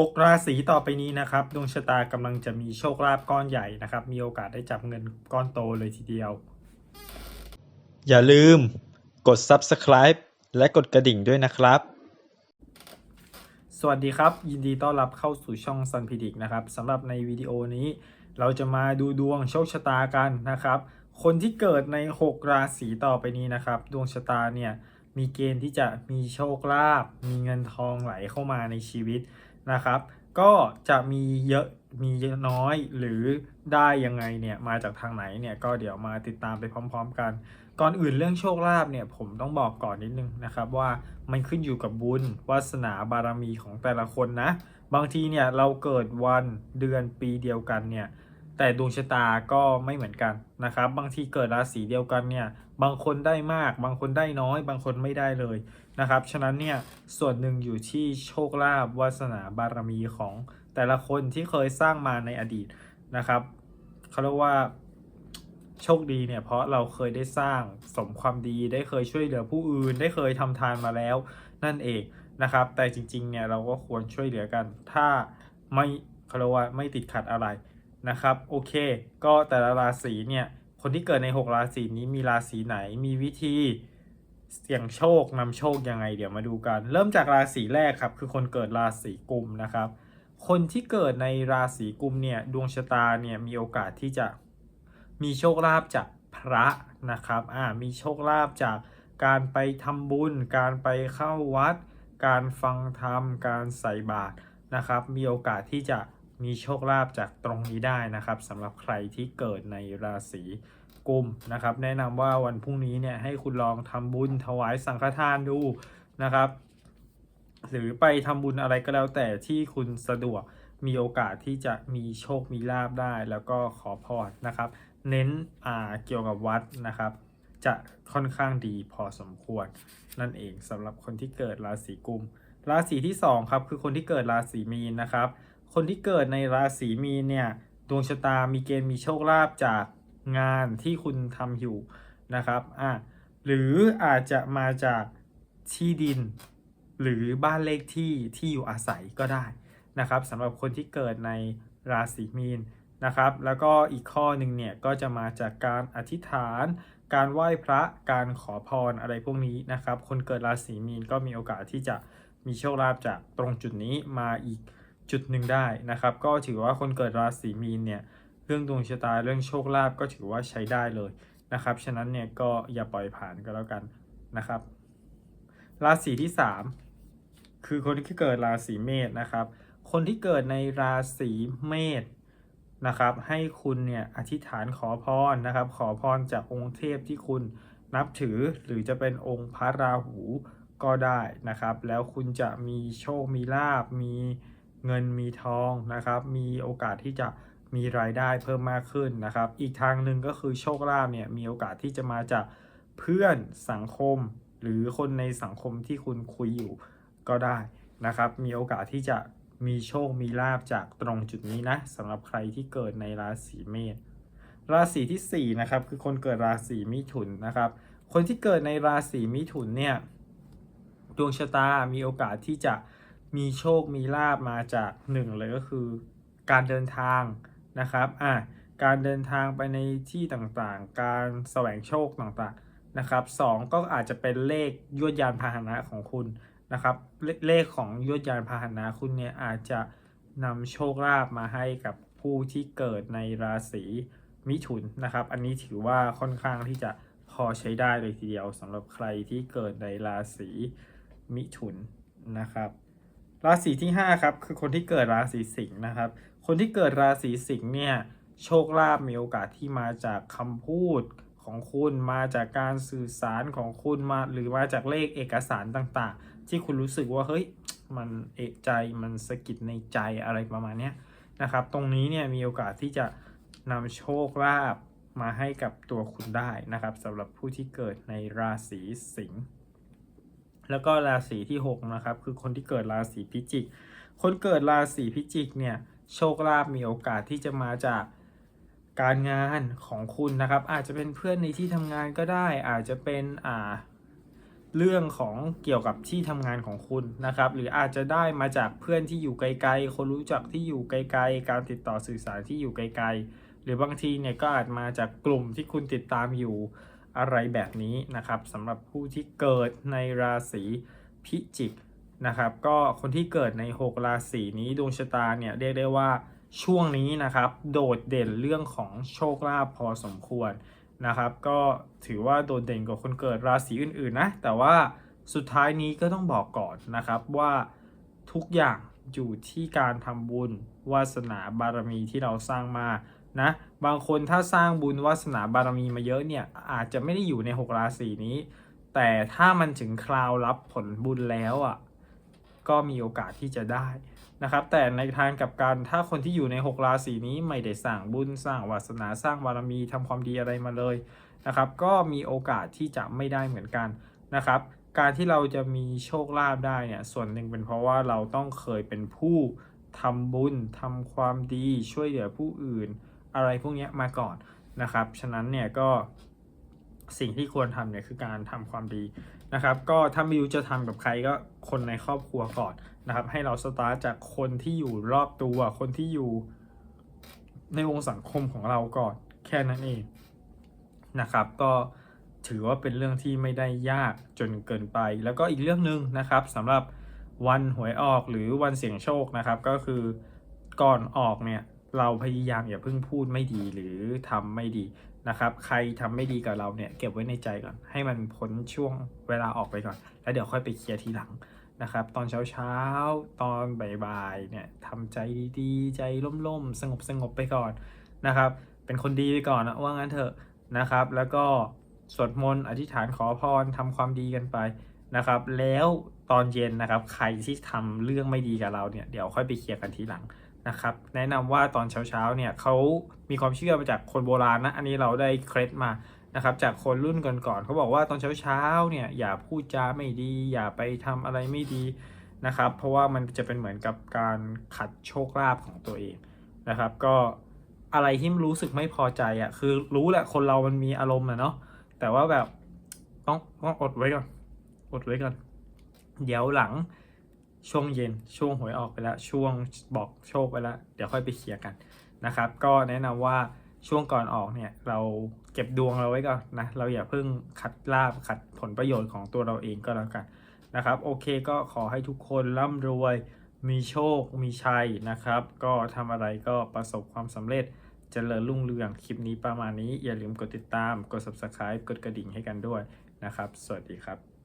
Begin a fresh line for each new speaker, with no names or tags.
หกราศีต่อไปนี้นะครับดวงชะตากำลังจะมีโชคลาภก้อนใหญ่นะครับ มีโอกาสได้จับเงินก้อนโตเลยทีเดียว
อย่าลืมกด subscribe และกดกระดิ่งด้วยนะครับ
สวัสดีครับ ยินดีต้อนรับเข้าสู่ช่อง Sun p r e d i c t นะครับสำหรับในวิดีโอนี้ เราจะมาดูดวงโชคชะตากันนะครับ คนที่เกิดใน 6 ราศีต่อไปนี้นะครับ ดวงชะตาเนี่ยมีเกณฑ์ที่จะมีโชคลาภมีเงินทองไหลเข้ามาในชีวิต นะครับ ก็จะมีเยอะมีเยอะน้อยหรือได้ยังไงเนี่ยมาจากทางไหนเนี่ยก็เดี๋ยวมาติดตามไปพร้อม ๆ กัน ก่อนอื่นเรื่องโชคลาภเนี่ยผมต้องบอกก่อนนิดนึงนะครับว่ามันขึ้นอยู่กับบุญวาสนาบารมีของแต่ละคนนะ บางทีเนี่ยเราเกิดวันเดือนปีเดียวกันเนี่ยแต่ดวงชะตาก็ไม่เหมือนกันนะครับ บางทีเกิดราศีเดียวกันเนี่ยบางคนได้มาก บางคนได้น้อย บางคนไม่ได้เลย นะครับ ฉะนั้นเนี่ยส่วนหนึ่งอยู่ที่โชคลาภวาสนาบารมีของแต่ละคนที่เคยสร้างมาในอดีตนะครับเขาเรียกว่าโชคดีเนี่ยเพราะเราเคยได้สร้างสมความดีได้เคยช่วยเหลือผู้อื่น ได้เคยทำทานมาแล้วนั่นเองนะครับ แต่จริงๆเนี่ยเราก็ควรช่วยเหลือกัน ถ้าไม่เขาเรียกว่าไม่ติดขัดอะไรนะครับโอเค ก็แต่ละราศีเนี่ยคนที่เกิดใน 6 ราศีนี้มีราศีไหนมีวิธี เสี่ยงโชคนำโชคยังไงเดี๋ยวมาดูกัน เริ่มจากราศีแรกครับ คือคนเกิดราศีกุมนะครับ คนที่เกิดในราศีกุมเนี่ยดวงชะตาเนี่ยมีโอกาสที่จะมีโชคลาภจากพระนะครับอ่ามีโชคลาภจากการไปทำบุญ การไปเข้าวัด การฟังธรรม การใส่บาตรนะครับ มีโอกาสที่จะมีโชคลาภจากตรงนี้ได้นะครับสำหรับใครที่เกิดในราศี กุมนะครับ แนะนำว่าวันพรุ่งนี้เนี่ยให้คุณลองทำบุญถวายสังฆทานดูนะครับ หรือไปทำบุญอะไรก็แล้วแต่ที่คุณสะดวกมีโอกาสที่จะมีโชคมีลาบได้ แล้วก็ขอพรนะครับ เน้นอ่าเกี่ยวกับวัดนะครับ จะค่อนข้างดีพอสมควร นั่นเองสำหรับคนที่เกิดราศีกุม ราศีที่2ครับคือคนที่เกิดราศีมีนนะครับ คนที่เกิดในราศีมีนเนี่ยดวงชะตามีเกณฑ์มีโชคลาภจาก งานที่คุณทำอยู่นะครับอะหรืออาจจะมาจากที่ดิน หรือบ้านเลขที่ที่อยู่อาศัยก็ได้นะครับสำหรับคนที่เกิดในราศีมีนนะครับ แล้วก็อีกข้อหนึ่งเนี่ยก็จะมาจากการอธิษฐาน การไหว้พระการขอพรอะไรพวกนี้นะครับ คนเกิดราศีมีนก็มีโอกาสที่จะมีโชคลาภจากตรงจุดนี้มาอีกจุดหนึ่งได้นะครับ ก็ถือว่าคนเกิดราศีมีนเนี่ย เรื่องดวงชะตาเรื่องโชคลาภก็ถือว่าใช้ได้เลยนะครับ ฉะนั้นเนี่ยก็อย่าปล่อยผ่านก็แล้วกันนะครับ ราศีที่ 3 คือคนที่เกิดราศีเมษนะครับ คนที่เกิดในราศีเมษนะครับ ให้คุณเนี่ยอธิษฐานขอพรนะครับ ขอพรจากองค์เทพที่คุณนับถือหรือจะเป็นองค์พระราหูก็ได้นะครับ แล้วคุณจะมีโชคมีลาบมีเงินมีทองนะครับ มีโอกาสที่จะ มีรายได้เพิ่มมากขึ้นนะครับ อีกทางหนึ่งก็คือโชคลาภเนี่ยมีโอกาสที่จะมาจากเพื่อนสังคม หรือคนในสังคมที่คุณคุยอยู่ก็ได้นะครับ มีโอกาสที่จะมีโชคมีลาบจากตรงจุดนี้นะสำหรับใครที่เกิดในราศีเมษราศีที่4นะครับคือคนเกิดราศีมิถุนนะครับ คนที่เกิดในราศีมิถุนเนี่ยดวงชะตา มีโอกาสที่จะมีโชคมีลาบมาจากหนึ่งเลยก็คือ การเดินทาง นะครับอะการเดินทางไปในที่ต่างๆ การแสวงโชคต่างๆนะครับสองก็อาจจะเป็นเลขยวดยานพาหนะของคุณนะครับเลเลขของยวดยานพาหนะคุณเนี่ยอาจจะนำโชคลาภมาให้กับผู้ที่เกิดในราศีมิถุนนะครับ อันนี้ถือว่าค่อนข้างที่จะพอใช้ได้เลยทีเดียวสำหรับใครที่เกิดในราศีมิถุนนะครับ ราศีที่5ครับคือคนที่เกิดราศีสิงห์นะครับ คนที่เกิดราศีสิงห์เนี่ยโชคลาภมีโอกาสที่มาจากคำพูดของคุณมาจากการสื่อสารของคุณมาหรือมาจากเลขเอกสารต่างๆ ที่คุณรู้สึกว่าเฮ้ยมันเอกใจมันสะกิดในใจอะไรประมาณนี้นะครับ ตรงนี้เนี่ยมีโอกาสที่จะนำโชคลาภมาให้กับตัวคุณได้นะครับสำหรับผู้ที่เกิดในราศีสิงห์แล้วก็ราศีที่ 6 นะครับ คือคนที่เกิดราศีพิจิก คนเกิดราศีพิจิกเนี่ย โชคลาภมีโอกาสที่จะมาจากการงานของคุณนะครับ อาจจะเป็นเพื่อนในที่ทำงานก็ได้ อาจจะเป็นอ่าเรื่องของเกี่ยวกับที่ทำงานของคุณนะครับ หรืออาจจะได้มาจากเพื่อนที่อยู่ไกลๆ คนรู้จักที่อยู่ไกลๆ การติดต่อสื่อสารที่อยู่ไกลๆ หรือบางทีเนี่ยก็อาจมาจากกลุ่มที่คุณติดตามอยู่อะไรแบบนี้นะครับสำหรับผู้ที่เกิดในราศีพิจิก นะครับ ก็คนที่เกิดใน 6 ราศีนี้ดวงชะตาเนี่ยเรียกได้ว่าช่วงนี้นะครับ โดดเด่นเรื่องของโชคลาภพอสมควรนะครับ ก็ถือว่าโดดเด่นกว่าคนเกิดราศีอื่นๆนะแต่ว่าสุดท้ายนี้ก็ต้องบอกก่อนนะครับว่าทุกอย่างอยู่ที่การทำบุญวาสนาบารมีที่เราสร้างมานะบางคนถ้าสร้างบุญวาสนาบารมีมาเยอะเนี่ยอาจจะไม่ได้อยู่ใน 6 ราศีนี้ แต่ถ้ามันถึงคราวรับผลบุญแล้วอะ ก็มีโอกาสที่จะได้นะครับ แต่ในทางกับการถ้าคนที่อยู่ใน 6 ราศีนี้ไม่ได้สร้างบุญสร้างวาสนาสร้างบารมีทำความดีอะไรมาเลยนะครับ ก็มีโอกาสที่จะไม่ได้เหมือนกันนะครับ การที่เราจะมีโชคลาภได้เนี่ยส่วนหนึ่งเป็นเพราะว่าเราต้องเคยเป็นผู้ทำบุญทำความดีช่วยเหลือผู้อื่น อะไรพวกนี้มาก่อนนะครับ ฉะนั้นเนี่ยก็สิ่งที่ควรทำเนี่ยคือการทำความดี นะครับ ก็ถ้าไม่รู้จะทำกับใครก็คนในครอบครัวก่อนนะครับ ให้เราสตาร์ทจากคนที่อยู่รอบตัว คนที่อยู่ในวงสังคมของเราก่อนแค่นั้นเองนะครับ ก็ถือว่าเป็นเรื่องที่ไม่ได้ยากจนเกินไป แล้วก็อีกเรื่องหนึ่งนะครับสำหรับวันหวยออกหรือวันเสี่ยงโชคนะครับ ก็คือก่อนออกเนี่ยเราพยายามอย่าเพิ่งพูดไม่ดีหรือทำไม่ดี นะครับ ใครทำไม่ดีกับเราเนี่ยเก็บไว้ในใจก่อน ให้มันพ้นช่วงเวลาออกไปก่อน แล้วเดี๋ยวค่อยไปเคลียร์ทีหลังนะครับ ตอนเช้าๆตอนบ่ายๆเนี่ยทำใจดีๆ ใจล่มๆ สงบๆไปก่อนนะครับ เป็นคนดีไปก่อนนะว่างั้นเถอะนะครับ แล้วก็สวดมนต์อธิษฐานขอพรทำความดีกันไปนะครับ แล้วตอนเย็นนะครับ ใครที่ทำเรื่องไม่ดีกับเราเนี่ยเดี๋ยวค่อยไปเคลียร์กันทีหลัง นะครับแนะนำว่าตอนเช้าๆเนี่ยเขามีความเชื่อมาจากคนโบราณนะอันนี้เราได้เคล็ดมานะครับจากคนรุ่นก่อนๆเขาบอกว่าตอนเช้าๆเนี่ยอย่าพูดจาไม่ดี อย่าไปทำอะไรไม่ดีนะครับ เพราะว่ามันจะเป็นเหมือนกับการขัดโชคลาภของตัวเองนะครับ ก็อะไรที่รู้สึกไม่พอใจอะคือรู้แหละคนเรามันมีอารมณ์อะเนาะแต่ว่าแบบต้องต้องอดไว้ก่อนอดไว้ก่อนเดี๋ยวหลัง ช่วงเย็นช่วงหวยออกไปแล้วช่วงบอกโชคไปแล้วเดี๋ยวค่อยไปเคลียร์กันนะครับ ก็แนะนำว่าช่วงก่อนออกเนี่ยเราเก็บดวงเราไว้ก่อนนะเราอย่าเพิ่งขัดลาบขัดผลประโยชน์ของตัวเราเองก็แล้วกันนะครับโอเคก็ขอให้ทุกคนร่ำรวยมีโชคมีชัยนะครับ ก็ทำอะไรก็ประสบความสำเร็จเจริญรุ่งเรืองคลิปนี้ประมาณนี้ อย่าลืมกดติดตาม กด subscribe กดกระดิ่งให้กันด้วยนะครับ สวัสดีครับ